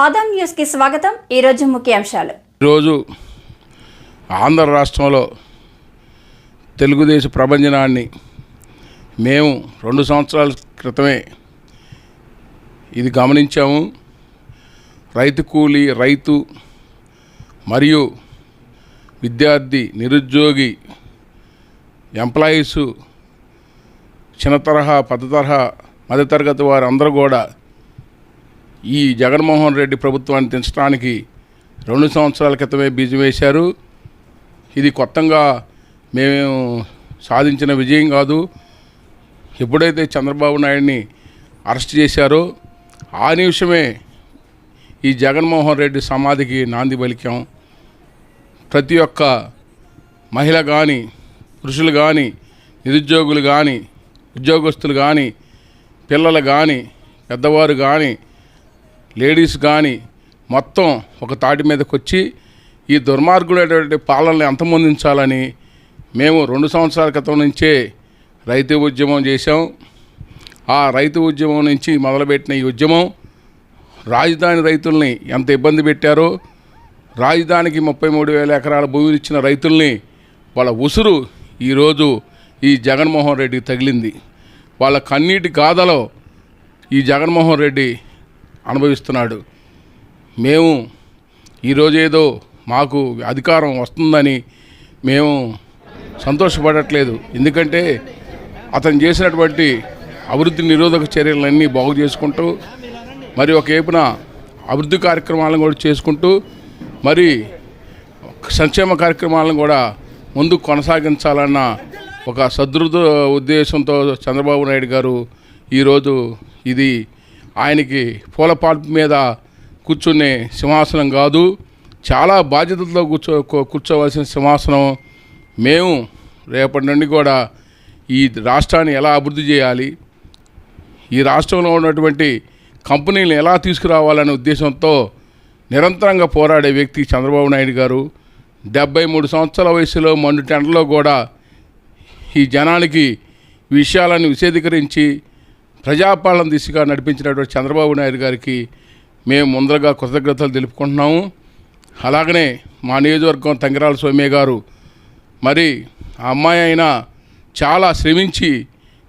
ఆదాం న్యూస్కి స్వాగతం. ఈ రోజు ముఖ్యాంశాలు. ఈరోజు ఆంధ్ర రాష్ట్రంలో తెలుగుదేశం ప్రభంజనాన్ని మేము రెండు సంవత్సరాల క్రితమే ఇది గమనించాము. రైతు కూలి రైతు మరియు విద్యార్థి నిరుద్యోగి ఎంప్లాయీసు చిన్న తరహా పెద్ద తరహా మధ్యతరగతి వారు అందరూ కూడా ఈ జగన్మోహన్ రెడ్డి ప్రభుత్వాన్ని దించడానికి రెండు సంవత్సరాల క్రితమే బీజం వేశారు. ఇది కొత్తగా మేము సాధించిన విజయం కాదు. ఎప్పుడైతే చంద్రబాబు నాయుడిని అరెస్ట్ చేశారో ఆ నిమిషమే ఈ జగన్మోహన్ రెడ్డి సమాధికి నాంది పలికాం. ప్రతి ఒక్క మహిళ కానీ పురుషులు కానీ నిరుద్యోగులు కానీ ఉద్యోగస్తులు కానీ పిల్లలు కానీ పెద్దవారు కానీ లేడీస్ కానీ మొత్తం ఒక తాటి మీదకి వచ్చి ఈ దుర్మార్గుడైనటువంటి పాలనని అంతమొందించాలని మేము రెండు సంవత్సరాల క్రితం నుంచే రైతు ఉద్యమం చేశాం. ఆ రైతు ఉద్యమం నుంచి మొదలుపెట్టిన ఈ ఉద్యమం రాజధాని రైతుల్ని ఎంత ఇబ్బంది పెట్టారో రాజధానికి ముప్పై మూడు వేల ఎకరాల భూమిని ఇచ్చిన రైతుల్ని వాళ్ళ ఉసురు ఈరోజు ఈ జగన్మోహన్ రెడ్డికి తగిలింది. వాళ్ళ కన్నీటి గాథలో ఈ జగన్మోహన్ రెడ్డి అనుభవిస్తున్నాడు. మేము ఈరోజు ఏదో మాకు అధికారం వస్తుందని మేము సంతోషపడట్లేదు. ఎందుకంటే అతను చేసినటువంటి అభివృద్ధి నిరోధక చర్యలన్నీ బాగు చేసుకుంటూ మరి ఒక వైపున అభివృద్ధి కార్యక్రమాలను కూడా చేసుకుంటూ మరి సంక్షేమ కార్యక్రమాలను కూడా ముందుకు కొనసాగించాలన్న ఒక సదృఢ ఉద్దేశంతో చంద్రబాబు నాయుడు గారు ఈరోజు ఇది ఆయనకి పూలపాల్పు మీద కూర్చునే సింహాసనం కాదు చాలా బాధ్యతలతో కూర్చో కూర్చోవలసిన సింహాసనం మేము రేపటి నుండి కూడా ఈ రాష్ట్రాన్ని ఎలా అభివృద్ధి చేయాలి ఈ రాష్ట్రంలో ఉన్నటువంటి కంపెనీలను ఎలా తీసుకురావాలనే ఉద్దేశంతో నిరంతరంగా పోరాడే వ్యక్తి చంద్రబాబు నాయుడు గారు. డెబ్బై మూడు సంవత్సరాల వయసులో మండు టెండలో కూడా ఈ జనానికి విషయాలను విశదీకరించి ప్రజాపాలన దిశగా నడిపించినటువంటి చంద్రబాబు నాయుడు గారికి మేము ముందరగా కృతజ్ఞతలు తెలుపుకుంటున్నాము. అలాగనే మా నియోజకవర్గం తంగిరాల సౌమ్య గారు మరి ఆ అమ్మాయి అయినా చాలా శ్రమించి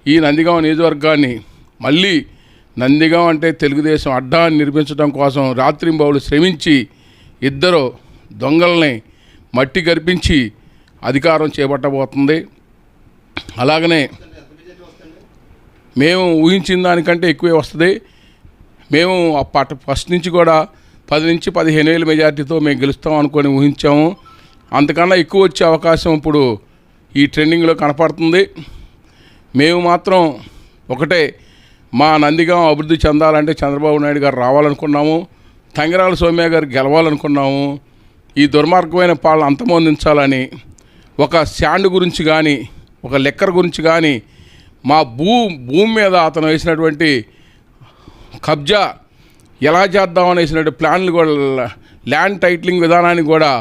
ఈ నందిగాం నియోజకవర్గాన్ని మళ్ళీ నందిగాం అంటే తెలుగుదేశం అడ్డాన్ని నిర్మించడం కోసం రాత్రింబౌలు శ్రమించి ఇద్దరు దొంగల్ని మట్టి కరిపించి అధికారం చేపట్టబోతుంది. అలాగనే మేము ఊహించిన దానికంటే ఎక్కువే వస్తుంది. మేము పట్ ఫస్ట్ నుంచి కూడా పది నుంచి పదిహేను వేల మెజార్టీతో మేము గెలుస్తాం అనుకొని ఊహించాము. అంతకన్నా ఎక్కువ వచ్చే అవకాశం ఇప్పుడు ఈ ట్రెండింగ్లో కనపడుతుంది. మేము మాత్రం ఒకటే మా నందిగాం అభివృద్ధి చెందాలంటే చంద్రబాబు నాయుడు గారు రావాలనుకున్నాము. తంగిరాల సౌమ్య గారు గెలవాలనుకున్నాము. ఈ దుర్మార్గమైన పాలన అంతమొందించాలని ఒక శాండ్ గురించి కానీ ఒక లెక్కర్ గురించి కానీ మా భూ భూమి మీద అతను వేసినటువంటి కబ్జా ఎలా చేద్దామని వేసినటువంటి ప్లాన్లు కూడా ల్యాండ్ టైటిలింగ్ విధానాన్ని కూడా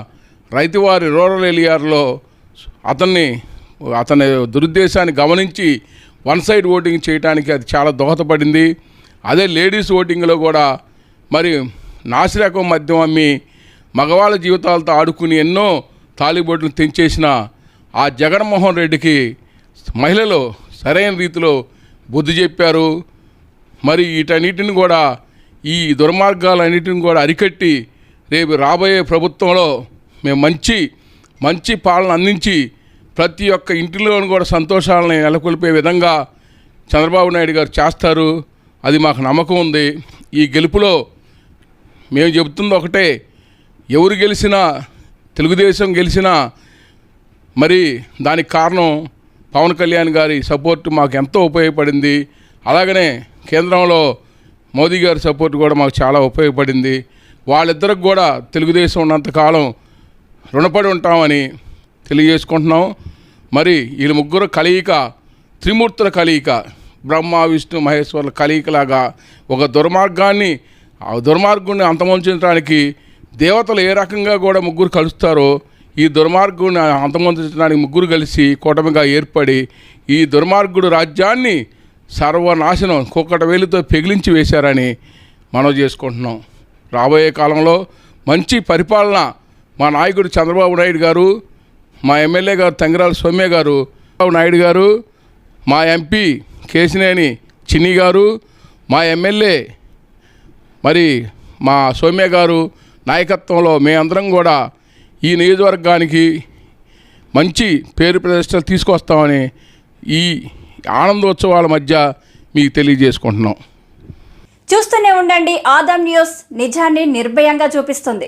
రైతువారి రూరల్ ఏరియాలో అతన్ని అతని దురుద్దేశాన్ని గమనించి వన్ సైడ్ ఓటింగ్ చేయడానికి అది చాలా దోహదపడింది. అదే లేడీస్ ఓటింగ్లో కూడా మరి నాసిరకం మద్యం అమ్మి మగవాళ్ళ జీవితాలతో ఆడుకుని ఎన్నో తాలిబోట్లు తెంచేసిన ఆ జగన్మోహన్ రెడ్డికి మహిళలు సరైన రీతిలో బుద్ధి చెప్పారు. మరి వీటన్నిటిని కూడా ఈ దుర్మార్గాలన్నిటిని కూడా అరికట్టి రేపు రాబోయే ప్రభుత్వంలో మేము మంచి మంచి పాలన అందించి ప్రతి ఒక్క ఇంటిలోనూ కూడా సంతోషాలని నెలకొల్పే విధంగా చంద్రబాబు నాయుడు గారు చేస్తారు. అది మాకు నమ్మకం ఉంది. ఈ గెలుపులో మేము చెబుతుంది ఒకటే ఎవరు గెలిచినా తెలుగుదేశం గెలిచినా మరి దానికి కారణం పవన్ కళ్యాణ్ గారి సపోర్ట్ మాకు ఎంతో ఉపయోగపడింది. అలాగనే కేంద్రంలో మోదీ గారి సపోర్ట్ కూడా మాకు చాలా ఉపయోగపడింది. వాళ్ళిద్దరికి కూడా తెలుగుదేశం ఉన్నంతకాలం రుణపడి ఉంటామని తెలియజేసుకుంటున్నాం. మరి వీళ్ళ ముగ్గురు కలయిక త్రిమూర్తుల కలయిక బ్రహ్మ విష్ణు మహేశ్వరుల కలయికలాగా ఒక దుర్మార్గాన్ని ఆ దుర్మార్గుడిని అంతమొంచడానికి దేవతలు ఏ రకంగా కూడా ముగ్గురు కలుస్తారో ఈ దుర్మార్గుడిని అంతమొందించడానికి ముగ్గురు కలిసి కూటమిగా ఏర్పడి ఈ దుర్మార్గుడు రాజ్యాన్ని సర్వనాశనం కుక్కట వేలుతో పెగిలించి వేశారని మనం చేసుకుంటున్నాం. రాబోయే కాలంలో మంచి పరిపాలన మా నాయకుడు చంద్రబాబు నాయుడు గారు మా ఎమ్మెల్యే గారు తంగిరాల సౌమ్య గారు చంద్రబాబు నాయుడు గారు మా ఎంపీ కేసినేని చిన్ని గారు మా ఎమ్మెల్యే మరి మా సౌమ్య గారు నాయకత్వంలో మేమందరం కూడా ఈ నియోజకవర్గానికి మంచి పేరు ప్రదర్శనలు తీసుకొస్తామని ఈ ఆనందోత్సవాల మధ్య మీకు తెలియజేసుకుంటున్నాం. చూస్తూనే ఉండండి. ఆదాం న్యూస్ నిజాన్ని నిర్భయంగా చూపిస్తుంది.